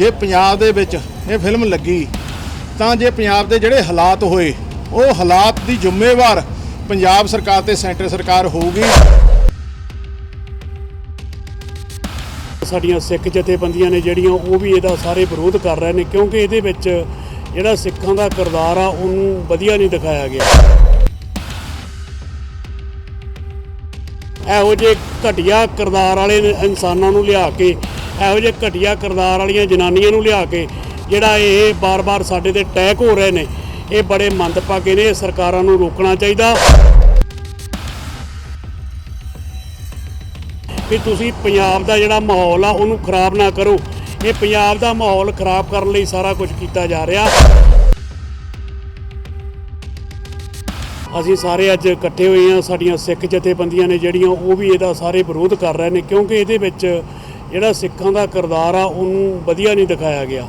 ਜੇ ਪੰਜਾਬ ਦੇ ਵਿੱਚ ਇਹ ਫਿਲਮ ਲੱਗੀ, ਤਾਂ ਜੇ ਪੰਜਾਬ ਦੇ ਜਿਹੜੇ ਹਾਲਾਤ ਹੋਏ, ਉਹ ਹਾਲਾਤ ਦੀ ਜ਼ਿੰਮੇਵਾਰ ਪੰਜਾਬ ਸਰਕਾਰ ਤੇ ਸੈਂਟਰ ਸਰਕਾਰ ਹੋਊਗੀ। ਸਾਡੀਆਂ ਸਿੱਖ ਜਥੇਬੰਦੀਆਂ ਨੇ ਜਿਹੜੀਆਂ, ਉਹ ਵੀ ਇਹਦਾ ਸਾਰੇ ਵਿਰੋਧ ਕਰ ਰਹੇ ਨੇ, ਕਿਉਂਕਿ ਇਹਦੇ ਵਿੱਚ ਜਿਹੜਾ ਸਿੱਖਾਂ ਦਾ ਕਿਰਦਾਰ ਆ, ਉਹਨੂੰ ਵਧੀਆ ਨਹੀਂ ਦਿਖਾਇਆ ਗਿਆ। ਇਹੋ ਜਿਹੇ ਘਟੀਆ ਕਿਰਦਾਰ ਵਾਲੇ ਇਨਸਾਨਾਂ ਨੂੰ ਲਿਆ ਕੇ ਇਹੋ ਜਿਹੇ ਘਟੀਆ ਕਿਰਦਾਰ ਵਾਲੀਆਂ ਜਨਾਨੀਆਂ ਨੂੰ ਲਿਆ ਕੇ ਜਿਹੜਾ ਇਹ ਬਾਰ-ਬਾਰ ਸਾਡੇ ਤੇ ਅਟੈਕ ਹੋ ਰਹੇ ਨੇ, ਇਹ ਬੜੇ ਮੰਦਭਾਗੇ ਨੇ, ਇਹ ਸਰਕਾਰਾਂ ਨੂੰ ਰੋਕਣਾ ਚਾਹੀਦਾ। ਕਿ ਤੁਸੀਂ ਪੰਜਾਬ ਦਾ ਜਿਹੜਾ ਮਾਹੌਲ ਆ, ਉਹਨੂੰ ਖਰਾਬ ਨਾ ਕਰੋ। ਇਹ ਪੰਜਾਬ ਦਾ ਮਾਹੌਲ ਖਰਾਬ ਕਰਨ ਲਈ ਸਾਰਾ ਕੁਝ ਕੀਤਾ ਜਾ ਰਿਹਾ। ਅਸੀਂ ਸਾਰੇ ਅੱਜ ਇਕੱਠੇ ਹੋਏ ਹਾਂ, ਸਾਡੀਆਂ ਸਿੱਖ ਜਥੇਬੰਦੀਆਂ ਨੇ ਜਿਹੜੀਆਂ, ਉਹ ਵੀ ਇਹਦਾ ਸਾਰੇ ਵਿਰੋਧ ਕਰ ਰਹੇ ਨੇ, ਕਿਉਂਕਿ ਇਹਦੇ ਵਿੱਚ ਜਿਹੜਾ ਸਿੱਖਾਂ ਦਾ ਕਿਰਦਾਰ ਆ, ਉਹਨੂੰ ਵਧੀਆ ਨਹੀਂ ਦਿਖਾਇਆ ਗਿਆ।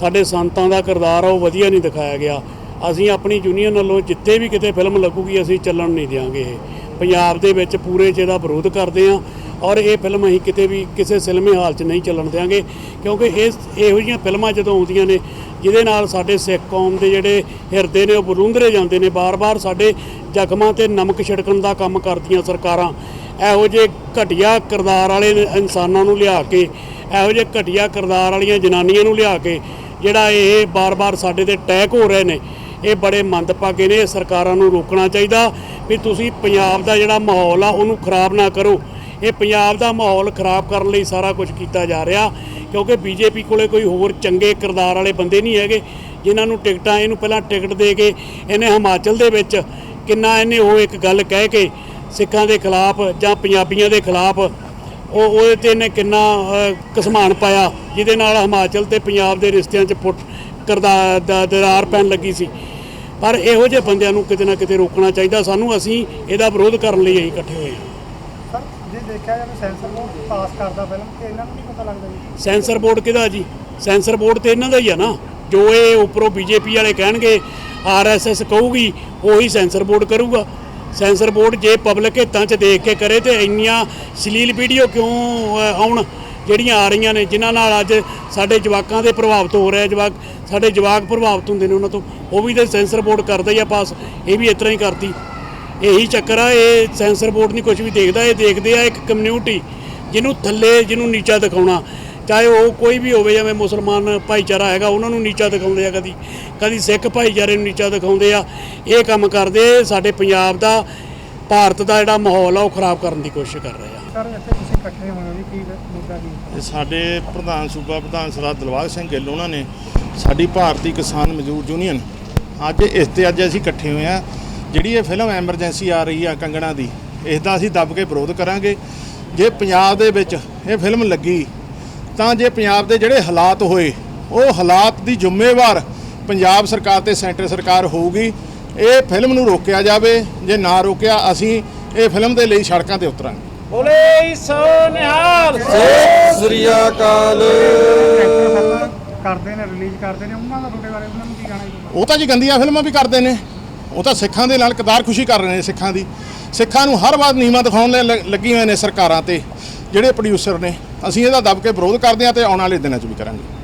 ਸਾਡੇ ਸੰਤਾਂ ਦਾ ਕਿਰਦਾਰ ਆ, ਉਹ ਵਧੀਆ ਨਹੀਂ ਦਿਖਾਇਆ ਗਿਆ। ਅਸੀਂ ਆਪਣੀ ਯੂਨੀਅਨ ਵੱਲੋਂ ਜਿੱਥੇ ਵੀ ਕਿਤੇ ਫਿਲਮ ਲੱਗੂਗੀ, ਅਸੀਂ ਚੱਲਣ ਨਹੀਂ ਦਿਆਂਗੇ ਇਹ। ਪੰਜਾਬ ਦੇ ਵਿੱਚ ਪੂਰੇ 'ਚ ਵਿਰੋਧ ਕਰਦੇ ਹਾਂ ਔਰ ਇਹ ਫਿਲਮ ਅਸੀਂ ਕਿਤੇ ਵੀ ਕਿਸੇ ਸਿਨੇਮੇ ਹਾਲ 'ਚ ਨਹੀਂ ਚੱਲਣ ਦਿਆਂਗੇ, ਕਿਉਂਕਿ ਇਹ ਇਹੋ ਜਿਹੀਆਂ ਫਿਲਮਾਂ ਜਦੋਂ ਆਉਂਦੀਆਂ ਨੇ, ਜਿਹਦੇ ਨਾਲ ਸਾਡੇ ਸਿੱਖ ਕੌਮ ਦੇ ਜਿਹੜੇ ਹਿਰਦੇ ਨੇ, ਉਹ ਬਰੁੰਦਰੇ ਜਾਂਦੇ ਨੇ, ਬਾਰ-ਬਾਰ ਸਾਡੇ ਜ਼ਖਮਾਂ ਤੇ ਨਮਕ ਛਿੜਕਣ ਦਾ ਕੰਮ ਕਰਦੀਆਂ ਸਰਕਾਰਾਂ। ਇਹੋ ਜਿਹੇ ਘਟੀਆ ਕਿਰਦਾਰ ਵਾਲੇ ਇਨਸਾਨਾਂ ਨੂੰ ਲਿਆ ਕੇ, ਇਹੋ ਜਿਹੇ ਘਟੀਆ ਕਿਰਦਾਰ ਵਾਲੀਆਂ ਜਨਾਨੀਆਂ ਨੂੰ ਲਿਆ ਕੇ, ਜਿਹੜਾ ਇਹ ਬਾਰ-ਬਾਰ ਸਾਡੇ ਤੇ ਅਟੈਕ ਹੋ ਰਹੇ ਨੇ, ਇਹ ਬੜੇ ਮੰਦਭਾਗੇ ਨੇ ਸਰਕਾਰਾਂ ਨੂੰ ਰੋਕਣਾ ਚਾਹੀਦਾ ਵੀ ਤੁਸੀਂ ਪੰਜਾਬ ਦਾ ਜਿਹੜਾ ਮਾਹੌਲ ਆ, ਉਹਨੂੰ ਖਰਾਬ ਨਾ ਕਰੋ। ਇਹ ਪੰਜਾਬ ਦਾ ਮਾਹੌਲ ਖਰਾਬ ਕਰਨ ਲਈ ਸਾਰਾ ਕੁਝ ਕੀਤਾ ਜਾ ਰਿਹਾ, ਕਿਉਂਕਿ ਬੀਜੇਪੀ ਕੋਲੇ ਕੋਈ ਹੋਰ ਚੰਗੇ ਕਿਰਦਾਰ ਵਾਲੇ ਬੰਦੇ ਨਹੀਂ ਹੈਗੇ, ਜਿਨ੍ਹਾਂ ਨੂੰ ਟਿਕਟਾਂ, ਇਹਨੂੰ ਪਹਿਲਾਂ ਟਿਕਟ ਦੇ ਕੇ, ਇਹਨੇ ਹਿਮਾਚਲ ਦੇ ਵਿੱਚ ਕਿੰਨਾ ਇਹਨੇ ਉਹ ਇੱਕ ਗੱਲ ਕਹਿ ਕੇ ਸਿੱਖਾਂ ਦੇ ਖਿਲਾਫ ਜਾਂ ਪੰਜਾਬੀਆਂ ਦੇ ਖਿਲਾਫ ਉਹ ਉਹਦੇ ਤੇ ਇਹਨੇ ਕਿੰਨਾ ਅਹ, ਘਸਮਾਨ ਪਾਇਆ ਜਿਹਦੇ ਨਾਲ ਹਿਮਾਚਲ ਤੇ ਪੰਜਾਬ ਦੇ ਰਿਸ਼ਤਿਆਂ 'ਚ ਫੁੱਟ ਕਰਦਾ ਦਰਾਰ ਪੈਣ ਲੱਗੀ ਸੀ। ਪਰ ਇਹੋ ਜਿਹੇ ਬੰਦਿਆਂ ਨੂੰ ਕਿਤੇ ਨਾ ਕਿਤੇ ਰੋਕਣਾ ਚਾਹੀਦਾ। ਸਾਨੂੰ ਅਸੀਂ ਇਹਦਾ ਵਿਰੋਧ ਕਰਨ ਲਈ ਅਸੀਂ ਇਕੱਠੇ ਹੋਏ ਹਾਂ। ਸਰ ਜੇ ਦੇਖਿਆ ਜਾਵੇ ਸੈਂਸਰ ਬੋਰਡ ਪਾਸ ਕਰਦਾ ਫਿਲਮ ਕਿ ਇਹਨਾਂ ਨੂੰ ਨਹੀਂ ਪਤਾ ਲੱਗਦਾ ਜੀ? ਸੈਂਸਰ ਬੋਰਡ ਕਿਹਦਾ ਜੀ? ਸੈਂਸਰ ਬੋਰਡ ਤੇ ਇਹਨਾਂ ਦਾ ਹੀ ਆ ਨਾ। ਜੋ ਇਹ ਉੱਪਰੋਂ ਬੀਜੇਪੀ ਵਾਲੇ ਕਹਿਣਗੇ ਆਰਐਸਐਸ ਕਹੂਗੀ ਉਹੀ ਸੈਂਸਰ ਬੋਰਡ ਕਰੂਗਾ। ਸੈਂਸਰ ਬੋਰਡ ਜੇ ਪਬਲਿਕ ਹਿੱਤਾਂ 'ਚ ਦੇਖ ਕੇ ਕਰੇ ਤੇ ਇੰਨੀਆਂ ਸ਼ਲੀਲ ਵੀਡੀਓ ਕਿਉਂ ਆਉਣ ਜਿਹੜੀਆਂ ਆ ਰਹੀਆਂ ਨੇ, ਜਿਨ੍ਹਾਂ ਨਾਲ ਅੱਜ ਸਾਡੇ ਜਵਾਕਾਂ ਦੇ ਪ੍ਰਭਾਵਿਤ ਹੋ ਰਿਹਾ ਜਵਾਕ, ਸਾਡੇ ਜਵਾਕ ਪ੍ਰਭਾਵਿਤ ਹੁੰਦੇ ਨੇ ਉਹਨਾਂ ਤੋਂ। ਉਹ ਵੀ ਤੇ ਸੈਂਸਰ ਬੋਰਡ ਕਰਦਾ ਹੀ ਆ ਪਾਸ, ਇਹ ਵੀ ਇਸ ਤਰ੍ਹਾਂ ਹੀ ਕਰਦੀ। ਇਹੀ ਚੱਕਰ ਆ, ਇਹ ਸੈਂਸਰ ਬੋਰਡ ਨਹੀਂ ਕੁਝ ਵੀ ਦੇਖਦਾ, ਇਹ ਦੇਖਦੇ ਆ ਇੱਕ ਕਮਿਊਨਿਟੀ ਜਿਹਨੂੰ ਥੱਲੇ, ਜਿਹਨੂੰ ਨੀਚਾ ਦਿਖਾਉਣਾ। ਚਾਹੇ ਉਹ ਕੋਈ ਵੀ ਹੋਵੇ ਜਿਵੇਂ ਮੁਸਲਮਾਨ ਭਾਈਚਾਰਾ ਹੈਗਾ ਉਹਨਾਂ ਨੂੰ ਨੀਚਾ ਦਿਖਾਉਂਦੇ ਆ ਕਦੀ। ਕਦੀ ਸਿੱਖ ਭਾਈਚਾਰੇ ਨੂੰ ਨੀਚਾ ਦਿਖਾਉਂਦੇ ਆ। ਇਹ ਕੰਮ ਕਰਦੇ ਸਾਡੇ ਪੰਜਾਬ ਦਾ ਭਾਰਤ ਦਾ ਜਿਹੜਾ ਮਾਹੌਲ ਆ ਉਹ ਖਰਾਬ ਕਰਨ ਦੀ ਕੋਸ਼ਿਸ਼ ਕਰ ਰਹੇ ਆ। ਸਰ ਇੱਥੇ ਤੁਸੀਂ ਇਕੱਠੇ ਹੋਏ ਹੋ ਜੀ ਕੀ ਮੁੱਦਾ ਕੀ? ਹੈ? ਇਹ ਸਾਡੇ ਪ੍ਰਧਾਨ ਸੂਬਾ ਪ੍ਰਧਾਨ ਸਰਦਾਰ ਦਿਲਬਾਗ ਸਿੰਘ ਗਿੱਲ ਉਹਨਾਂ ਨੇ ਸਾਡੀ ਭਾਰਤੀ ਕਿਸਾਨ ਮਜ਼ਦੂਰ ਯੂਨੀਅਨ ਅੱਜ ਇਸ ਤੇ ਅੱਜ ਅਸੀਂ ਇਕੱਠੇ ਹੋਏ ਆ। ਜਿਹੜੀ ਇਹ ਫਿਲਮ ਐਮਰਜੈਂਸੀ ਆ ਰਹੀ ਆ ਕੰਗਣਾ ਦੀ ਇਸ ਦਾ ਅਸੀਂ ਦੱਬ ਕੇ ਵਿਰੋਧ ਕਰਾਂਗੇ। ਜੇ ਪੰਜਾਬ ਦੇ ਵਿੱਚ ਇਹ ਫਿਲਮ ਲੱਗੀ ਤਾਂ ਜੇ ਪੰਜਾਬ ਦੇ ਜਿਹੜੇ ਹਾਲਾਤ ਹੋਏ ਉਹ ਹਾਲਾਤ ਦੀ ਜ਼ਿੰਮੇਵਾਰ ਪੰਜਾਬ ਸਰਕਾਰ ਤੇ ਸੈਂਟਰ ਸਰਕਾਰ ਹੋਊਗੀ। ਇਹ ਫਿਲਮ ਨੂੰ ਰੋਕਿਆ ਜਾਵੇ ਜੇ ਨਾ ਰੋਕਿਆ ਅਸੀਂ ਇਹ ਫਿਲਮ ਦੇ ਲਈ ਸੜਕਾਂ ਤੇ ਉਤਰਾਂਗੇ। ਬੋਲੇ ਸੋ ਨਿਹਾਲ ਸ੍ਰੀ ਅਕਾਲ। ਕਰਦੇ ਨੇ ਰਿਲੀਜ਼ ਕਰਦੇ ਨੇ ਉਹਨਾਂ ਦਾ ਤੁਹਾਡੇ ਬਾਰੇ ਉਹਨਾਂ ਨੂੰ ਕੀ ਕਹਿਣਾ ਜੀ? ਉਹ ਤਾਂ ਜੀ ਗੰਦੀਆਂ ਫਿਲਮਾਂ ਵੀ ਕਰਦੇ ਨੇ। ਉਹ ਤਾਂ ਸਿੱਖਾਂ ਦੇ ਨਾਲ ਕਦਾਰ ਖੁਸ਼ੀ ਕਰ ਰਹੇ ਨੇ ਸਿੱਖਾਂ ਦੀ। ਸਿੱਖਾਂ ਨੂੰ ਹਰ ਵਾਰ ਨੀਵਾਂ ਦਿਖਾਉਣ ਲਈ ਲ- ਲੱਗੀ ਹੋਏ ਨੇ ਸਰਕਾਰਾਂ ਤੇ ਜਿਹੜੇ ਪ੍ਰੋਡਿਊਸਰ ਨੇ। ਅਸੀਂ ਇਹਦਾ ਦਬ ਕੇ ਵਿਰੋਧ ਕਰਦੇ ਹਾਂ ਤੇ ਆਉਣ ਵਾਲੇ ਦਿਨਾਂ 'ਚ ਵੀ ਕਰਾਂਗੇ।